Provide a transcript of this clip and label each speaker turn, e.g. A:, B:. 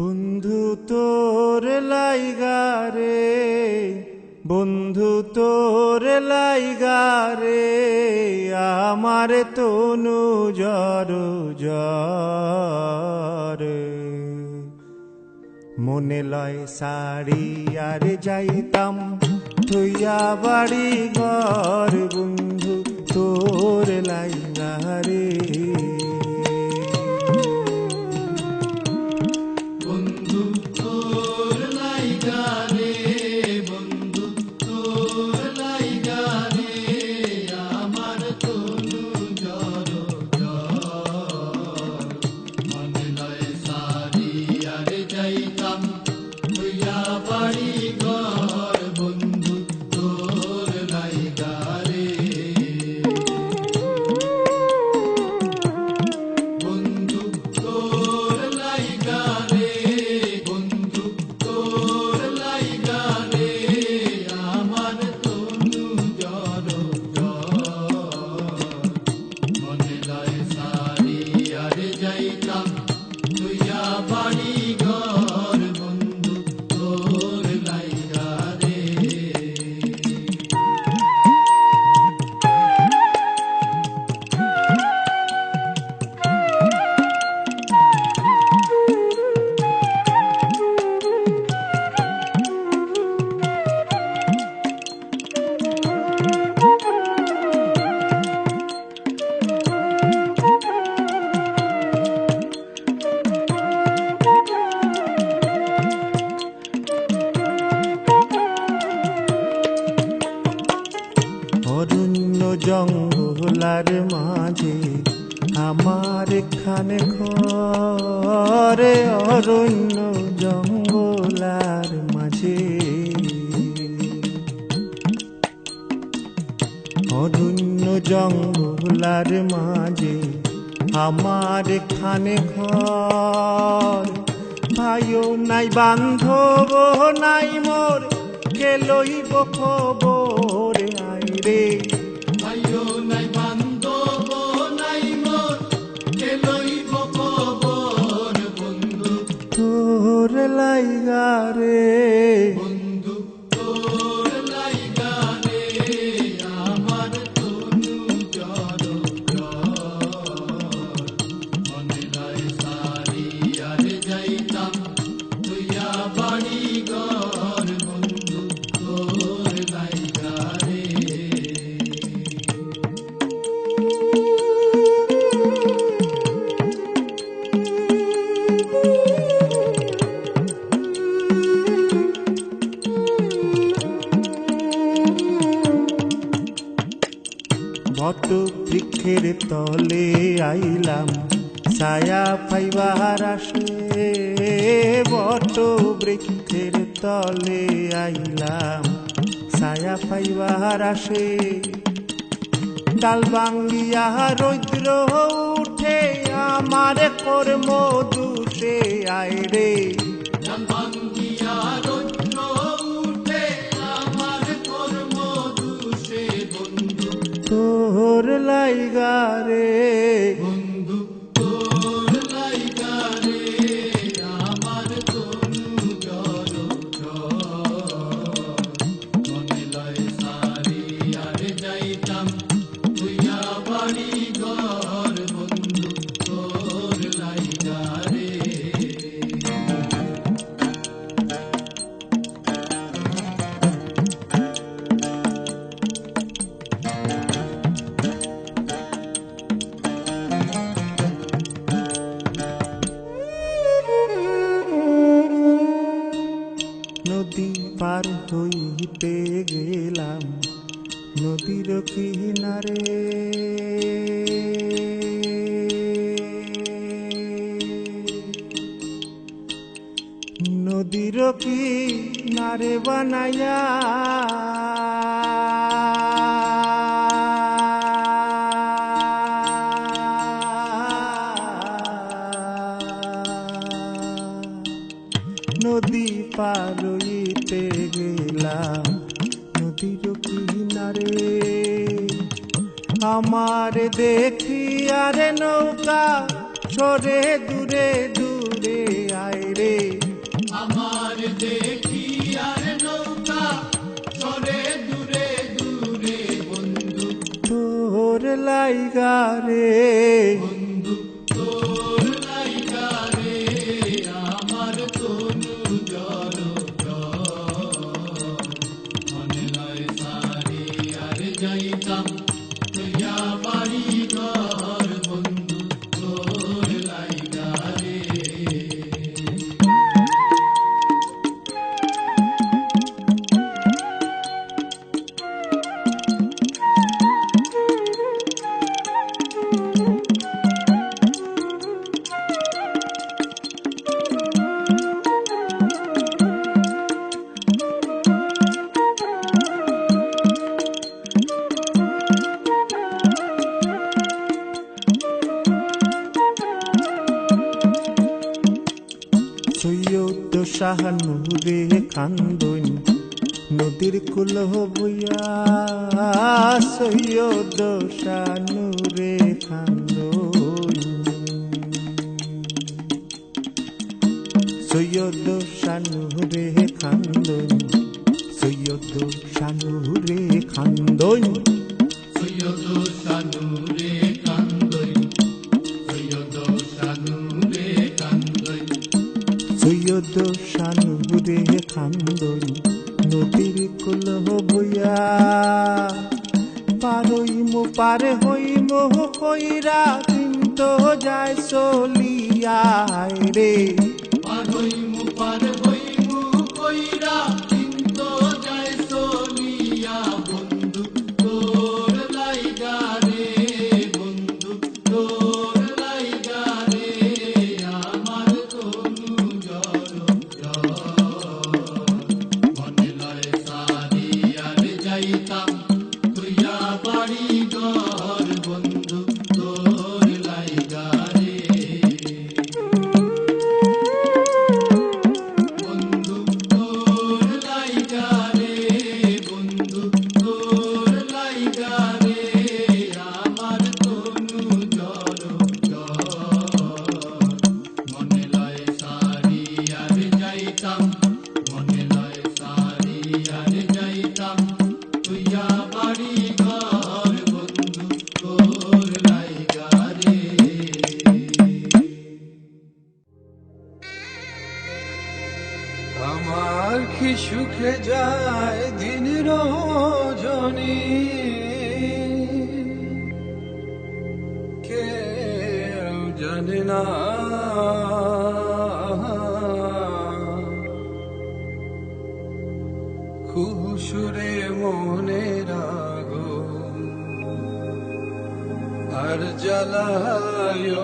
A: বন্ধু তোর লাইগারে বন্ধু তোর লাইগারে আমার তনু জর জর। মনে লয় শাড়ি আর যাইতাম, থইয়া বাড়ি ঘর, বন্ধু তোর লাইগারে জঙ্গলার মাঝে আমার খানে ঘরে অরণ্য জঙ্গলার মাঝে। অরণ্য জঙ্গলার মাঝে আমার খানে ঘর। ভাইও নাই বান্ধব, নাই মোর, কে লইব খবর? আই রে বট বৃক্ষের তলে আইলাম। ছায়া পাইবার আসে বট বৃক্ষের তলে আইলাম। ছায়া পাইবার আসে, ডাল ভাঙ্গিয়া রৌদ্র উঠে, আমার কর্ম দুষে আয় রে। তোর লাইগা রে। নদীর কিনারে নদীর কিনারে বানাইয়া নদী পার হইতে গেলাম। আমার দেখি আরে নৌকা সরে দূরে দূরে আয় রে।
B: আমার দেখি আর নৌকা সরে দূরে দূরে বন্ধু। তোর লাইগা রে।
A: যাইতাম তুইয়া সৈয়দ শাহানুরে খান্দন নদীর কুল বইয়া সৈয়দ শাহানুরে খান্দন সৈয়দ শানুরে খান্দন সৈয়দ শানুরে খান্দন
B: সৈয়দ শানুরে
A: কইরা তো যায় চলিয়ায় রে।
B: পার হইমু পার হইমু কইরা
C: কি সুখে যায় দিন রজনী। কেউ জানে না। খুশুরে মনে রাগো। আর জ্বালায়